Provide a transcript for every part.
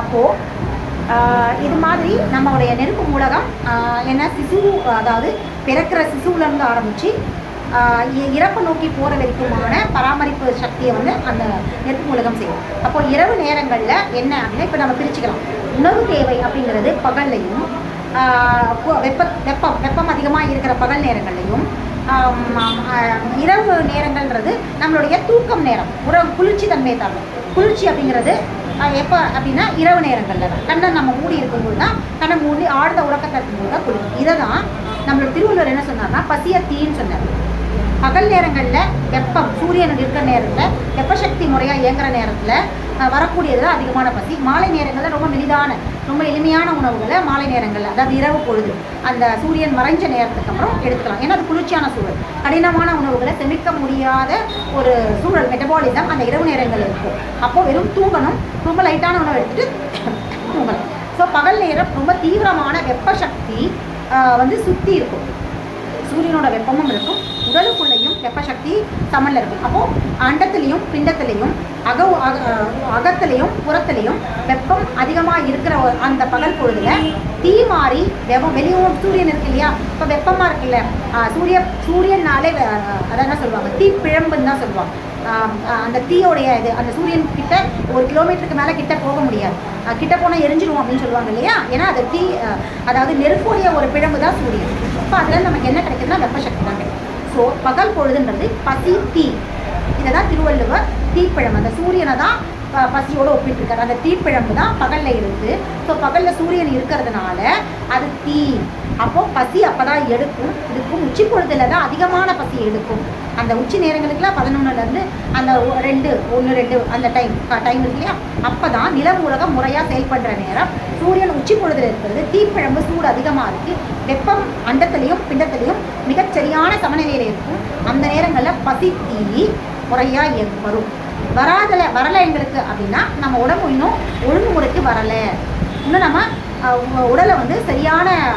அப்போது இது மாதிரி நம்மளுடைய நெருப்பு மூலகம் என்ன சிசு அதாவது பிறக்கிற சிசுவிலேருந்து ஆரம்பித்து இறப்பு நோக்கி போகிற வரைக்குமான பராமரிப்பு சக்தியை வந்து அந்த நெருப்பு மூலகம் செய்யும். அப்போது இரவு நேரங்களில் என்ன அப்படின்னா இப்போ நம்ம பிரிச்சுக்கலாம். உணவு தேவை அப்படிங்கிறது பகல்லையும் வெப்ப வெப்பம் வெப்பம் அதிகமாக இருக்கிற பகல் நேரங்கள்லையும் இரவு நேரங்கள்ன்றது நம்மளுடைய தூக்கம் நேரம் உறவு குளிர்ச்சி தன்மையை தரும். குளிர்ச்சி அப்படிங்கிறது எப்போ அப்படின்னா இரவு நேரங்களில் தான். கண்ணை நம்ம மூடி இருக்கும்போது தான் கண்ணை மூடி ஆழ்ந்த உறக்கத்தை இருக்கும்போது தான் குளிரும் இதை தான் நம்மளோட திருவள்ளுவர் என்ன சொன்னார்னா பசிய தீன்னு சொன்னார். பகல் நேரங்களில் வெப்பம் சூரியன் இருக்கிற நேரத்தில் வெப்பசக்தி முறையாக இயங்குற நேரத்தில் வரக்கூடியது தான் அதிகமான பசி. மாலை நேரங்களில் ரொம்ப மெலிதான ரொம்ப எளிமையான உணவுகளை மாலை நேரங்களில் அதாவது இரவு பொழுது அந்த சூரியன் மறைஞ்ச நேரத்துக்கு அப்புறம் எடுத்துக்கலாம். ஏன்னா அது குளிர்ச்சியான சூழல். கடினமான உணவுகளை செமிக்க முடியாத ஒரு சூழல் மெட்டபாலிசம் அந்த இரவு நேரங்கள் இருக்கும். அப்போது வெறும் தூங்கணும். ரொம்ப லைட்டான உணவு எடுத்துகிட்டு தூங்கணும். ஸோ பகல் நேரம் ரொம்ப தீவிரமான வெப்ப சக்தி வந்து சுற்றி இருக்கும். சூரியனோட வெப்பமும் இருக்கும். உடலுக்குள்ளேயும் வெப்பசக்தி சமனில் இருக்கும். அப்போது அண்டத்துலேயும் பிண்டத்துலேயும் அக அக- புறத்துலேயும் வெப்பம் அதிகமாக இருக்கிற அந்த பகல் பொழுதுல தீ மாறி வெப்பம் வெளியும் சூரியன் இருக்கு இல்லையா? இப்போ வெப்பமாக இருக்குல்ல? சூரிய சூரியனாலே வெ- அதான் என்ன சொல்லுவாங்க? தீ பிழம்புன்னு தான் சொல்லுவாங்க. அந்த தீயோடைய இது அந்த சூரியன் கிட்ட ஒரு கிலோமீட்டருக்கு மேலே கிட்ட போக முடியாது. கிட்ட போனால் எரிஞ்சிடும் அப்படின்னு சொல்லுவாங்க இல்லையா? ஏன்னா அது தீ அதாவது நெருப்புடைய ஒரு பிழம்பு தான் சூரியன். அப்போ அதில் நமக்கு என்ன கிடைக்குதுன்னா வெப்பசக்தி தான் கிடைக்கும். ஸோ பகல் பொழுதுன்றது பசி தீ. இதை தான் திருவள்ளுவர் தீப்பிழம்பு. அந்த சூரியனை தான் ப- ஒப்பிட்டுருக்காரு. அந்த தீப்பிழம்பு தான் பகலில் இருக்குது ஸோ பகலில் சூரியன் இருக்கிறதுனால அது தீ. அப்போது பசி அப்போ தான் எடுக்கும். இதுக்கும் உச்சி பொழுதுல தான் அதிகமான பசி எடுக்கும். அந்த உச்சி நேரங்களுக்குலாம் பதினொன்றுலேருந்து அந்த ஒ- ரெண்டு ஒன்று ரெண்டு அந்த டைம் டைம் இருக்கு இல்லையா? அப்போ தான் நிலவுலகம் முறையாக செயல்படுற நேரம். சூரியன் உச்சி பொழுதில் இருக்கிறது தீப்பிழம்பு சூடு அதிகமாக இருக்குது வெப்பம் அண்டத்துலேயும் பிண்டத்துலேயும் மிகச்சரியான சமநிலையில் இருக்கும். அந்த நேரங்களில் பசி தீ முறையாக வரும். வராதல வரலை எங்களுக்கு அப்படின்னா நம்ம உடம்பு இன்னும் ஒழுங்குமுறைக்கு வரலை. இன்னும் நம்ம உடலை வந்து சரியான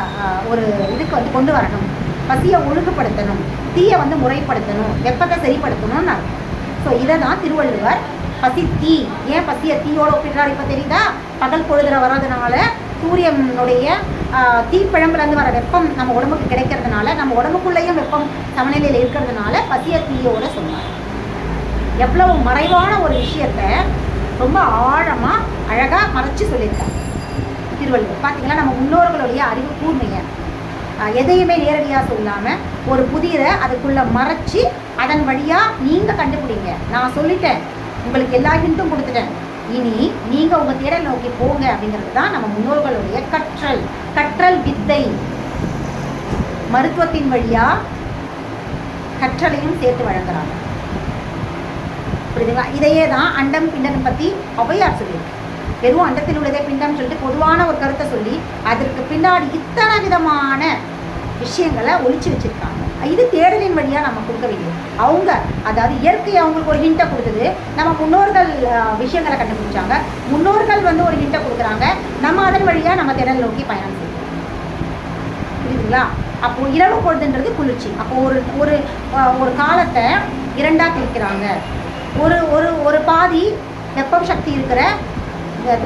ஒரு இதுக்கு வந்து கொண்டு வரணும். பசியை ஒழுங்குபடுத்தணும். தீயை வந்து முறைப்படுத்தணும். வெப்பத்தை சரிப்படுத்தணும்னு அர்த்தம். ஸோ இதை தான் திருவள்ளுவர் பசி தீ. ஏன் பசியை தீயோட ஒப்பிடுறாரு இப்போ தெரியுதா? பகல் பொழுதுல வர்றதுனால சூரியனுடைய தீப்பிழம்புலேருந்து வர வெப்பம் நம்ம உடம்புக்கு கிடைக்கிறதுனால நம்ம உடம்புக்குள்ளேயும் வெப்பம் சமநிலையில் இருக்கிறதுனால பசிய தீயோட சொன்னார் எவ்வளவு மறைவான ஒரு விஷயத்த ரொம்ப ஆழமாக அழகாக மறைச்சு சொல்லியிருக்காங்க திருவள்ளுவர். பார்த்தீங்களா நம்ம முன்னோர்களுடைய அறிவு கூர்மையை. எதையுமே நேரடியாக சொல்லாமல் ஒரு புதிரை அதுக்குள்ளே மறைச்சி அதன் வழியாக நீங்கள் கண்டுபிடிங்க. நான் சொல்லிட்டேன். உங்களுக்கு எல்லா ஹிண்ட்டும் கொடுத்துட்டேன். இனி நீங்கள் உங்கள் தேடல் நோக்கி போங்க அப்படிங்கிறது தான் நம்ம முன்னோர்களுடைய கற்றல். கற்றல் வித்தை. மருத்துவத்தின் வழியாக கற்றலையும் சேர்த்து வழங்குறாங்க. புரியுதுங்களா? இதையே தான் அண்டம் பிண்டம் பற்றி ஔவையார் சொல்லியிருக்கு. வெறும் அண்டத்தில் உள்ளதே பிண்டம் சொல்லிட்டு பொதுவான ஒரு கருத்தை சொல்லி அதற்கு பின்னாடி இத்தனை விதமான விஷயங்களை ஒழிச்சு வச்சிருக்காங்க. இது தேடலின் வழியாக நம்ம கொடுக்க வேண்டியது. அவங்க அதாவது இயற்கை அவங்களுக்கு ஒரு ஹிண்ட்டை கொடுத்தது. நம்ம முன்னோர்கள் விஷயங்களை கண்டுபிடிச்சாங்க. முன்னோர்கள் வந்து ஒரு ஹிண்ட்டை கொடுக்குறாங்க. நம்ம அதன் வழியாக நம்ம தேடல் நோக்கி பயணம் செய்யணும். புரியுதுங்களா? அப்போது இரவு பொழுதுன்றது குளிர்ச்சி. அப்போ ஒரு ஒரு ஒரு காலத்தை இரண்டாக பிரிக்கிறாங்க. ஒரு ஒரு ஒரு பாதி வெப்பம் சக்தி இருக்கிற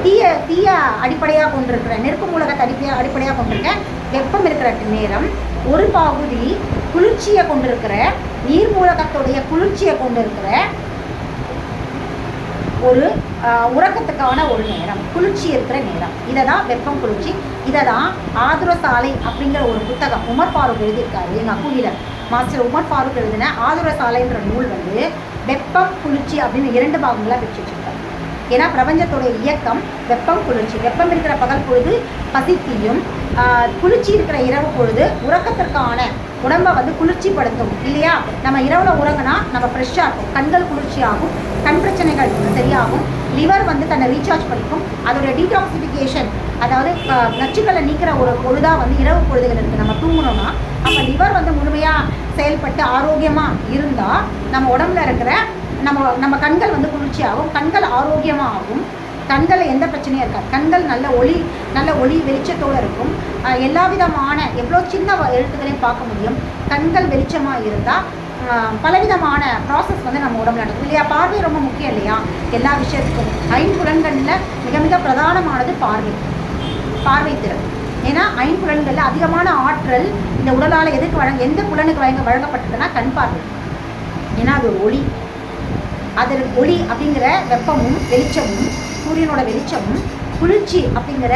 தீய தீய அடிப்படையாக கொண்டிருக்கிற நெருப்பு மூலகத்தை அடிப்படையாக அடிப்படையாக கொண்டிருக்க வெப்பம் இருக்கிற நேரம் ஒரு பகுதி குளிர்ச்சியை கொண்டிருக்கிற நீர் மூலகத்துடைய குளிர்ச்சியை கொண்டிருக்கிற ஒரு உறக்கத்துக்கான ஒரு நேரம். குளிர்ச்சி இருக்கிற நேரம். இதை தான் வெப்பம் குளிர்ச்சி. இதை தான் ஆதுர சாலை அப்படிங்கிற ஒரு புத்தகம் உமர் ஃபாரூக் எழுதியிருக்காரு. எங்கள் அக்குலியில் மாஸ்டர் உமர் ஃபாரூக் எழுதின ஆதுர சாலைன்ற நூல் வந்து வெப்பம் குளிர்ச்சி அப்படின்னு இரண்டு பாகங்களாக பிரிச்சு ஏன்னா பிரபஞ்சத்துடைய இயக்கம் வெப்பம் குளிர்ச்சி. வெப்பம் இருக்கிற பகல் பொழுது பசித்தியும் குளிர்ச்சி இருக்கிற இரவு பொழுது உறக்கத்திற்கான உடம்பை வந்து குளிர்ச்சிப்படுத்தும் இல்லையா? நம்ம இரவில் உறங்கினா நம்ம ஃப்ரெஷ்ஷாக இருக்கும் கண்கள் குளிர்ச்சியாகும் கண் பிரச்சனைகள் சரியாகும் லிவர் வந்து தன்னை ரீசார்ஜ் பண்ணிக்கும். அதோடைய டீடாக்சிஃபிகேஷன் அதாவது நச்சுக்களை நீக்கிற ஒரு பொழுதாக வந்து இரவு பொழுதுகள் இருக்குது நம்ம தூங்கணும்னா அப்போ லிவர் வந்து முழுமையாக செயல்பட்டு ஆரோக்கியமாக இருந்தால் நம்ம உடம்புல இருக்கிற நம்ம நம்ம கண்கள் வந்து குளிர்ச்சியாகும் கண்கள் ஆரோக்கியமாக ஆகும் கண்களில் எந்த பிரச்சனையும் இருக்காது. கண்கள் நல்ல ஒளி நல்ல ஒளி வெளிச்சத்தோடு இருக்கும். எல்லா விதமான எவ்வளோ சின்ன வ- எழுத்துக்களையும் பார்க்க முடியும். கண்கள் வெளிச்சமாக இருந்தால் பலவிதமான ப்ராசஸ் வந்து நம்ம உடம்புல நடக்கும். இல்லையா? பார்வை ரொம்ப முக்கியம் இல்லையா? எல்லா விஷயத்துக்கும். ஐம்புலன்களில் மிக மிக பிரதானமானது பார்வை. பார்வை திறன். ஏன்னா ஐம்புலன்களில் அதிகமான ஆற்றல் இந்த உடலால் எதுக்கு வழங்க எந்த புலனுக்கு வழங்க வழங்கப்பட்டதுன்னா கண் பார்வை. ஏன்னா அது ஒரு ஒளி. அதில் ஒளி அப்படிங்கிற வெப்பமும் வெளிச்சமும் சூரியனோட வெளிச்சமும் குளிர்ச்சி அப்படிங்கிற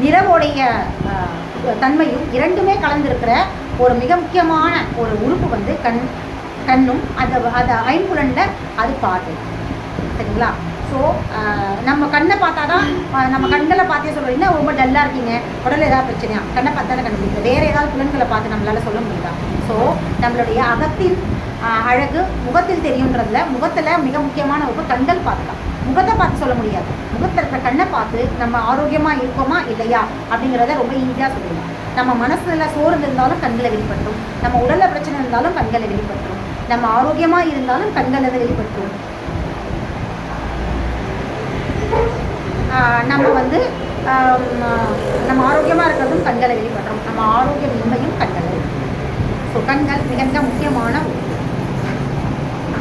நிறவுடைய நிறவோடைய தன்மையும் இரண்டுமே கலந்திருக்கிற ஒரு மிக முக்கியமான ஒரு உறுப்பு வந்து கண் கண்ணும் அந்த அந்த ஐம்புலனில் அது பார்வை சரிங்களா? ஸோ நம்ம கண்ணை பார்த்தா தான் நம்ம கண்களை பார்த்தே சொல்கிறீங்கன்னா ரொம்ப டல்லாக இருக்கீங்க? உடல் ஏதாவது பிரச்சனையா? கண்ணை பார்த்தா தான் கண்டுபிடிக்கும் வேறு ஏதாவது புலன்களை பார்த்து நம்மளால் சொல்ல முடியுதா? ஸோ நம்மளுடைய அகத்தின் அழகு முகத்தில் தெரியுன்றதுல முகத்தில் மிக முக்கியமான ஒரு கண்கள் பார்க்கலாம். முகத்தை பார்த்து சொல்ல முடியாது. முகத்தில் இருக்கிற கண்ணை பார்த்து நம்ம ஆரோக்கியமாக இருக்கோமா இல்லையா அப்படிங்கிறத ரொம்ப ஈஸியாக சொல்லிடலாம். நம்ம மனசில் சோர்ந்து இருந்தாலும் கண்களை வெளிப்பட்டுரும் நம்ம உடலில் பிரச்சனை இருந்தாலும் கண்களை வெளிப்பட்டுரும் நம்ம ஆரோக்கியமாக இருந்தாலும் கண்களை வந்து வெளிப்பட்டுரும் நம்ம வந்து நம்ம ஆரோக்கியமாக இருக்கிறதும் கண்களை வெளிப்படுறோம் நம்ம ஆரோக்கியம் இன்மையும் கண்களை மிகுந்த முக்கியமான